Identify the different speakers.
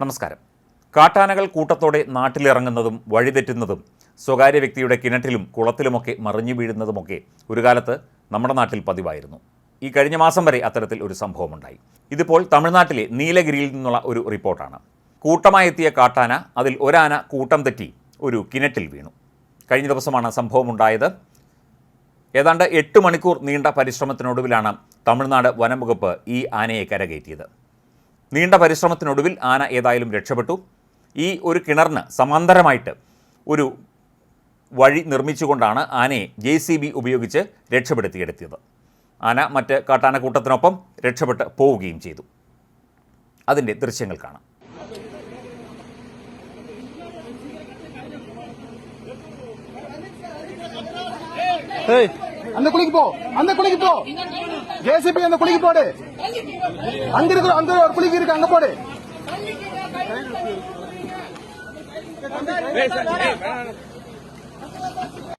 Speaker 1: നമസ്കാരം. കാട്ടാനകൾ കൂട്ടത്തോടെ നാട്ടിലിറങ്ങുന്നതും വഴിതെറ്റുന്നതും സ്വകാര്യ വ്യക്തിയുടെ കിണറ്റിലും കുളത്തിലുമൊക്കെ മറിഞ്ഞു വീഴുന്നതുമൊക്കെ ഒരു കാലത്ത് നമ്മുടെ നാട്ടിൽ പതിവായിരുന്നു. ഈ കഴിഞ്ഞ മാസം വരെ അത്തരത്തിൽ ഒരു സംഭവമുണ്ടായി. ഇതിപ്പോൾ തമിഴ്നാട്ടിലെ നീലഗിരിയിൽ നിന്നുള്ള ഒരു റിപ്പോർട്ടാണ്. കൂട്ടമായെത്തിയ കാട്ടാന അതിൽ ഒരാന കൂട്ടം തെറ്റി ഒരു കിണറ്റിൽ വീണു. കഴിഞ്ഞ ദിവസമാണ് സംഭവമുണ്ടായത്. ഏതാണ്ട് എട്ട് മണിക്കൂർ നീണ്ട പരിശ്രമത്തിനൊടുവിലാണ് തമിഴ്നാട് വനംവകുപ്പ് ഈ ആനയെ കരകയറ്റിയത്. നീണ്ട പരിശ്രമത്തിനൊടുവിൽ ആന ഏതായാലും രക്ഷപ്പെട്ടു. ഈ ഒരു കിണറിന് സമാന്തരമായിട്ട് ഒരു വഴി നിർമ്മിച്ചുകൊണ്ടാണ് ആനയെ ജെ സി ബി ഉപയോഗിച്ച് രക്ഷപ്പെടുത്തിയെടുത്തിയത്. ആന മറ്റ് കാട്ടാനക്കൂട്ടത്തിനൊപ്പം രക്ഷപ്പെട്ട് പോവുകയും ചെയ്തു. അതിന്റെ ദൃശ്യങ്ങൾ കാണാം.
Speaker 2: അന്ന് കുളിക്ക് പോ അന്ന് കുളിക്ക് പോ. ஜேசிபி அந்த குழிக்கு போடு. அங்க இருக்கிற அந்த ஒரு குழிக்கு இருக்கு அங்க போடு.